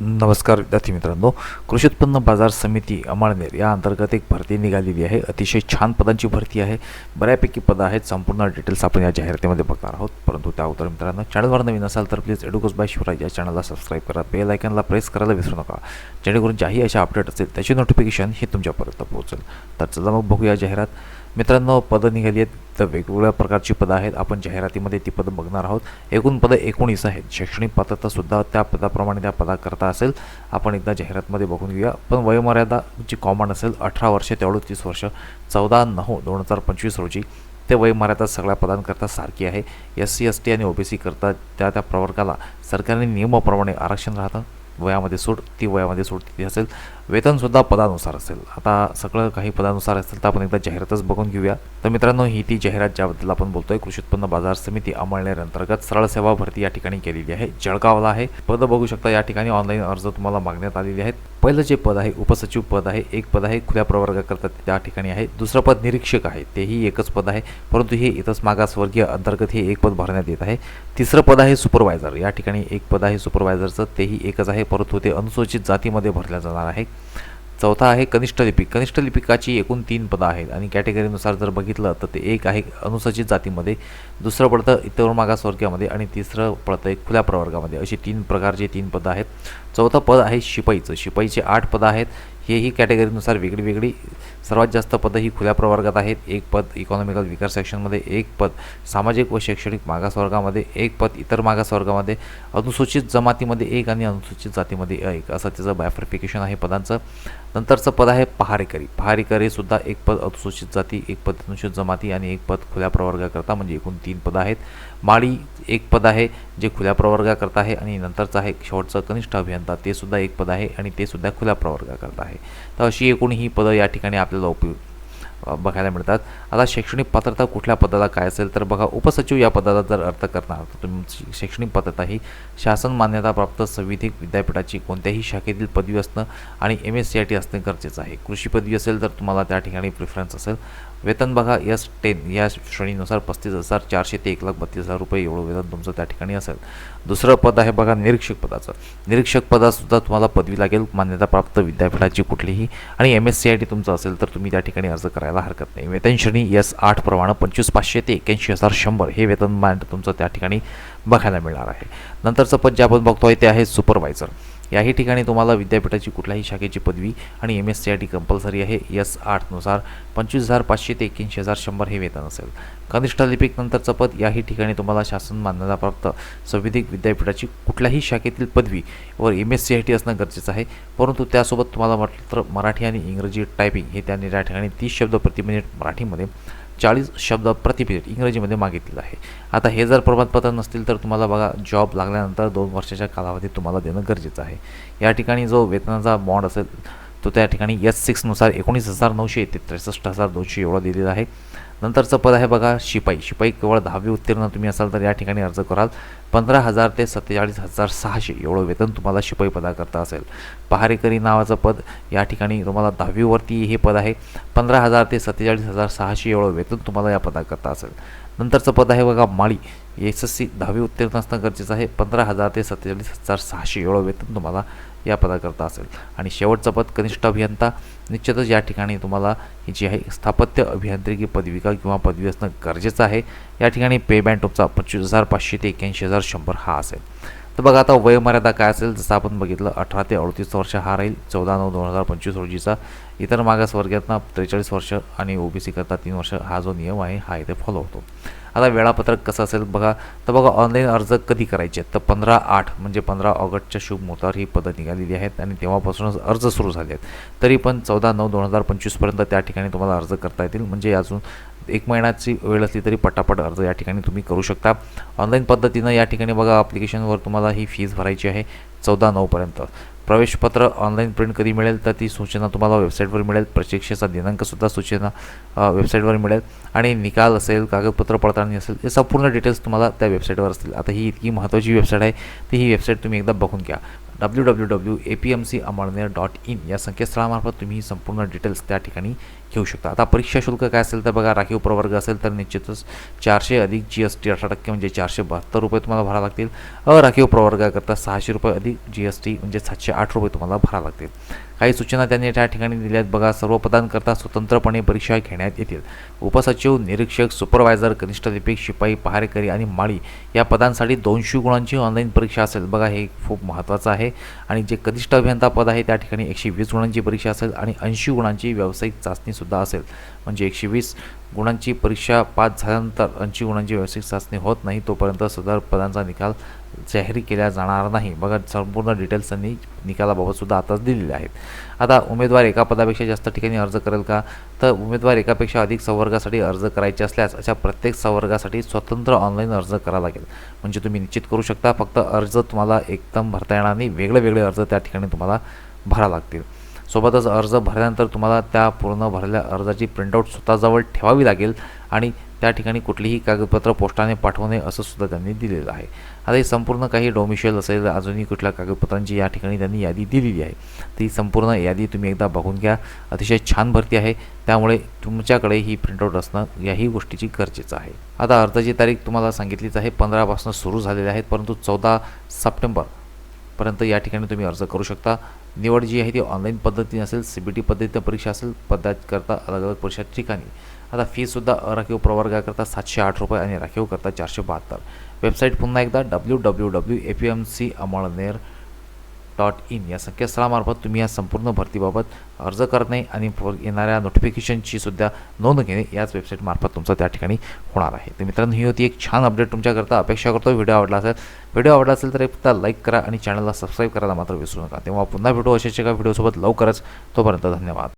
नमस्कार विद्यार्थी मित्रांनो. कृषी उत्पन्न बाजार समिती अमळनेर या अंतर्गत एक भरती निघालेली आहे. अतिशय छान पदांची भरती आहे. बऱ्यापैकी पदं आहेत. संपूर्ण डिटेल्स आपण या जाहिरातीमध्ये बघणार आहोत. परंतु त्या अगोदर मित्रांनो चॅनलवर नवीन असाल तर प्लीज एडुकोस बाय शिवराज या चॅनलला सबस्क्राईब करा. बेल आयकनला प्रेस करायला विसरू नका. जेणेकरून ज्याही अशा अपडेट असेल त्याची नोटिफिकेशन हे तुमच्यापर्यंत पोहोचेल. तर चला मग बघूया जाहिरात. मित्रांनो पदं निघाली आहेत. तर वेगवेगळ्या प्रकारची पदं आहेत. आपण जाहिरातीमध्ये ती पदं बघणार आहोत. एकूण पदं एकोणीस आहेत. शैक्षणिक पात्रतासुद्धा त्या पदाप्रमाणे त्या पदाकरता असेल. आपण एकदा जाहिरातमध्ये बघून घेऊया. पण वयोमर्यादा जी कॉमन असेल अठरा वर्षे ते तीस वर्ष चौदा नऊ दोन हजार पंचवीस रोजी ते वयोमर्यादा सगळ्या पदांकरता सारखी आहे. एस सी एस टी आणि ओ बी सी करता त्या त्या प्रवर्गाला सरकारने नियमाप्रमाणे आरक्षण राहतं. वयामध्ये सूट ती वयामध्ये सूट किती असेल. वेतनसुद्धा पदानुसार असेल. आता सगळं काही पदानुसार असेल तर आपण एकदा जाहिरातच बघून घेऊया. तर मित्रांनो ही ती जाहिरात ज्याबद्दल आपण बोलतोय कृषी उत्पन्न बाजार समिती अमळनेर अंतर्गत सरळ सेवा भरती या ठिकाणी केलेली आहे. जळगावला आहे. पद बघू शकता या ठिकाणी ऑनलाईन अर्ज तुम्हाला मागण्यात आलेले आहेत. पहिलं जे पद आहे उपसचिव पद आहे. एक पद आहे खुल्या प्रवर्गाकरता त्या ठिकाणी आहे. दुसरं पद निरीक्षक आहे. तेही एकच पद आहे. परंतु हे इथंच मागासवर्गीय अंतर्गत हे एक पद भरण्यात येत आहे. तिसरं पद आहे सुपरवायझर. या ठिकाणी एक पद आहे सुपरवायझरचं. तेही एकच आहे. परंतु ते अनुसूचित जातीमध्ये भरल्या जाणार आहे चौथा आहे कनिष्ठ लिपिक कनिष्ठ लिपिकाची एकूण तीन पदं आहेत आणि कॅटेगरीनुसार जर बघितलं तर ते एक आहे अनुसूचित जातीमध्ये दुसरं पडतं इतर मागासवर्गामध्ये आणि तिसरं पडतं एक खुल्या प्रवर्गामध्ये. अशी तीन प्रकारचे तीन पदं आहेत. चौथं पद आहे शिपाईचं. शिपाईचे आठ पदं आहेत. हेही कॅटेगरीनुसार वेगळी वेगळी सर्वात जास्त पदं ही खुल्या प्रवर्गात आहेत. एक पद इकॉनॉमिकल विकास सेक्शनमध्ये एक पद सामाजिक व शैक्षणिक मागासवर्गामध्ये एक पद इतर मागासवर्गामध्ये अनुसूचित जमातीमध्ये एक आणि अनुसूचित जातीमध्ये एक. असं त्याचं बायफर्फिकेशन आहे पदांचं. नंतरचं पद आहे पहारेकरी पहारेकरी सुद्धा एक पद अनुसूचित जाती एक पद अनुसूचित जमाती आणि एक पद खुल्या प्रवर्गाकरता म्हणजे एकूण तीन पदं आहेत. माळी एक पद आहे जे खुल्या प्रवर्गाकरता आहे आणि नंतरचं आहे शेवटचं कनिष्ठ अभियंता. ते सुद्धा एक पद आहे आणि ते सुद्धा खुल्या प्रवर्गाकरता आहे. तर अशी एकूण ही पदं या ठिकाणी आपल्याला उपयोग बघायला मिळतात. आता शैक्षणिक पात्रता कुठल्या पदाला काय असेल तर बघा उपसचिव या पदाचा जर अर्थ करणार तर तुमची शैक्षणिक पात्रता ही शासन मान्यताप्राप्त संविधिक विद्यापीठाची कोणत्याही शाखेतील पदवी असणं आणि M S C I T असणं गरजेचं आहे. कृषी पदवी असेल तर तुम्हाला त्या ठिकाणी प्रिफरन्स असेल. वेतन बघा एस टेन या श्रेणीनुसार पस्तीस हजार चारशे ते एक लाख बत्तीस हजार रुपये एवढं वेतन तुमचं त्या ठिकाणी असेल. दुसरं पद आहे बघा निरीक्षक पदाचं. निरीक्षक पदासुद्धा तुम्हाला पदवी लागेल मान्यताप्राप्त विद्यापीठाची कुठलीही आणि M S C I T तुमचं असेल तर तुम्ही त्या ठिकाणी अर्ज करायला हरकत नाही. वेतनश्रेणी एस आठ प्रमाणे पंचवीस पाचशे ते एक्याऐंशी हजार शंभर हे वेतन मान तुमचं त्या ठिकाणी बघायला मिळणार आहे. नंतरचं पद जे आपण बघतोय ते आहे सुपरवायझर याही ठिकाणी तुम्हाला विद्यापीठाची कुठल्याही शाखेची पदवी आणि M S C I T compulsory आहे. एस आठनुसार पंचवीस हजार पाचशे ते एक्याऐंशी हजार शंभर हे वेतन असेल. कनिष्ठ लिपिक नंतरचं पद याही ठिकाणी तुम्हाला शासन मान्यताप्राप्त संविधिक विद्यापीठाची कुठल्याही शाखेतील पदवी व M S C I T असणं गरजेचं आहे. परंतु त्यासोबत तुम्हाला म्हटलं तर मराठी आणि इंग्रजी टायपिंग हे त्यांनी त्या ठिकाणी तीस शब्द प्रति मिनिट मराठीमध्ये चाळीस शब्द प्रतिपिरियड इंग्रजीमध्ये मागितलेलं आहे. आता हे जर प्रमाणपत्र नसतील तर तुम्हाला बघा जॉब लागल्यानंतर दोन वर्षाच्या कालावधीत तुम्हाला देणं गरजेचं आहे. या ठिकाणी जो वेतनाचा बॉन्ड असेल तो त्या ठिकाणी एस सिक्सनुसार एकोणीस हजार नऊशे ते त्रेसष्ट हजार दोनशे एवढा दिलेला आहे. नंतरचं पद आहे बघा शिपाई. शिपाई केवळ दहावी उत्तीर्ण तुम्ही असाल तर या ठिकाणी अर्ज कराल. पंधरा हजार ते सत्तेचाळीस हजार सहाशे एवढं वेतन तुम्हाला शिपाई पदाकरता असेल. पहारेकरी नावाचं पद या ठिकाणी तुम्हाला दहावीवरती हे पद आहे. पंधरा हजार ते सत्तेचाळीस हजार सहाशे एवढं वेतन तुम्हाला या पदाकरता असेल. नंतरचं पद आहे बघा माळी. एस एस सी दहावी उत्तीर्ण असणं गरजेचं आहे. पंधरा हजार ते सत्तेचाळीस हजार सहाशे एवढं वेतन तुम्हाला या पदाकरता असेल. आणि शेवटचं पद कनिष्ठ अभियंता निश्चितच या ठिकाणी तुम्हाला ही जी आहे स्थापत्य अभियांत्रिकी पदविका किंवा पदवी असणं गरजेचं आहे. या ठिकाणी पेमेंट तुमचा पंचवीस हजार पाचशे ते एक्याऐंशी हजार शंभर हा असेल. तर बघा आता वयोमर्यादा काय असेल जसं आपण बघितलं अठरा ते अडतीस वर्ष हा राहील चौदा नऊ दोन हजार पंचवीस रोजीचा. इतर मागासवर्गातनं त्रेचाळीस वर्ष आणि ओ बी करता तीन वर्ष हा जो नियम आहे हा इथे फॉलो होतो. आता वेळापत्रक कसं असेल बघा. तर बघा ऑनलाईन अर्ज कधी करायचे? आहेत तर पंधरा आठ म्हणजे पंधरा ऑगस्टच्या शुभ मुहूर्तावर ही पदं निघालेली आहेत आणि तेव्हापासूनच अर्ज सुरू झाले आहेत. तरी पण चौदा नऊ दोन हजार पंचवीसपर्यंत त्या ठिकाणी तुम्हाला अर्ज करता येतील. म्हणजे अजून एक महिन्याची वेळ असली तरी पटापट अर्ज या ठिकाणी तुम्ही करू शकता. ऑनलाईन पद्धतीनं या ठिकाणी बघा ॲप्लिकेशनवर तुम्हाला ही फीज भरायची आहे चौदा नऊपर्यंत प्रवेशपत्र ऑनलाईन प्रिंट कधी मिळेल तर ती सूचना तुम्हाला वेबसाईटवर मिळेल. परीक्षेचा दिनांकसुद्धा सूचना वेबसाईटवर मिळेल. आणि निकाल असेल कागदपत्र पडताळणी असेल हे संपूर्ण डिटेल्स तुम्हाला त्या वेबसाईटवर असतील. आता ही इतकी महत्त्वाची वेबसाईट आहे ती ही वेबसाईट तुम्ही एकदा बघून घ्या. W W W A P M C Amalner dot in या संकेतस्थळामार्फत तुम्ही संपूर्ण डिटेल्स त्या ठिकाणी घेऊ शकता. आता परीक्षा शुल्क काय असेल तर बघा राखीव प्रवर्ग असेल तर निश्चितच चारशे अधिक जी एस टी अठरा टक्के म्हणजे चारशे बहात्तर रुपये तुम्हाला भरावं लागतील. अराखीव प्रवर्गाकरता सहाशे रुपये अधिक जी एस टी म्हणजे सातशे आठ रुपये तुम्हाला भरावं लागतील. काही सूचना त्यांनी त्या ठिकाणी दिल्या आहेत बघा सर्व पदांकरता स्वतंत्रपणे परीक्षा घेण्यात येतील. उपसचिव निरीक्षक सुपरवायझर कनिष्ठ लिपिक शिपाई पहारेकरी आणि माळी या पदांसाठी दोनशे गुणांची ऑनलाईन परीक्षा असेल. बघा हे खूप महत्त्वाचं आहे. आणि जे कनिष्ठ अभियंता पद आहे त्या ठिकाणी एकशे वीस गुणांची परीक्षा असेल आणि ऐंशी गुणांची व्यावसायिक चाचणी चाचणीसुद्धा असेल. म्हणजे एकशे वीस गुणांची परीक्षा पास झाल्यानंतर ऐंशी गुणांची व्यावसायिक चाचणी होत नाही तोपर्यंत सदर पदांचा निकाल जाहीर केला जाणार नाही. बघा संपूर्ण डिटेल्स त्यांनी निकालाबाबतसुद्धा आताच दिलेले आहेत. आता उमेदवार एका पदापेक्षा जास्त ठिकाणी अर्ज करेल का? तर उमेदवार एकापेक्षा अधिक संवर्गासाठी अर्ज करायचे असल्यास अशा प्रत्येक संवर्गासाठी स्वतंत्र ऑनलाईन अर्ज करावा लागेल. म्हणजे तुम्ही निश्चित करू शकता फक्त अर्ज तुम्हाला एकदम भरता येणार नाही. वेगळे वेगळे अर्ज त्या ठिकाणी तुम्हाला भरावे लागतील. सोबतच अर्ज भरल्यानंतर तुम्हाला त्या पूर्ण भरलेल्या अर्जाची प्रिंटआउट स्वतःजवळ ठेवावी लागेल आणि त्या ठिकाणी कुठलीही कागदपत्र पोस्टाने पाठवू नये असं सुद्धा त्यांनी दिलेलं आहे. आता ही संपूर्ण काही डोमिशियल असेल अजूनही कुठल्या कागदपत्रांची या ठिकाणी त्यांनी यादी दिलेली आहे. ती संपूर्ण यादी तुम्ही एकदा बघून घ्या. अतिशय छान भरती आहे. त्यामुळे तुमच्याकडे ही प्रिंटआउट असणं याही गोष्टीची गरजेचं आहे. आता अर्जाची तारीख तुम्हाला सांगितलीच आहे. पंधरापासून सुरू झालेली आहेत परंतु चौदा सप्टेंबर पर्यंत या ठिकाणी तुम्ही अर्ज करू शकता. निवड जी आहे ती ऑनलाईन पद्धतीने असेल सी बी टी पद्धतीने परीक्षा असेल पदाकरता अलग अलग परीक्षा ठिकाणी. आता फीसुद्धा अराखीव प्रवर्गाकरता सातशे आठ रुपये आणि राखीव करता चारशे बहात्तर. वेबसाईट पुन्हा एकदा W W W A P M C Amalner dot in या संकेतस्थळामार्फत तुम्ही या संपूर्ण भरतीबाबत अर्ज करणे आणि येणाऱ्या नोटिफिकेशनची सुद्धा नोंद घेणे याच वेबसाईटमार्फत तुमचं त्या ठिकाणी होणार आहे. तर मित्रांनो ही होती एक छान अपडेट तुमच्याकरता. अपेक्षा करतो व्हिडिओ आवडला असेल व्हिडिओ आवडला असेल तर फक्त लाईक करा आणि चॅनलला सबस्क्राईब करायला मात्र विसरू नका. तेव्हा पुन्हा भेटू अशाच एका व्हिडिओसोबत लवकरच. तोपर्यंत धन्यवाद.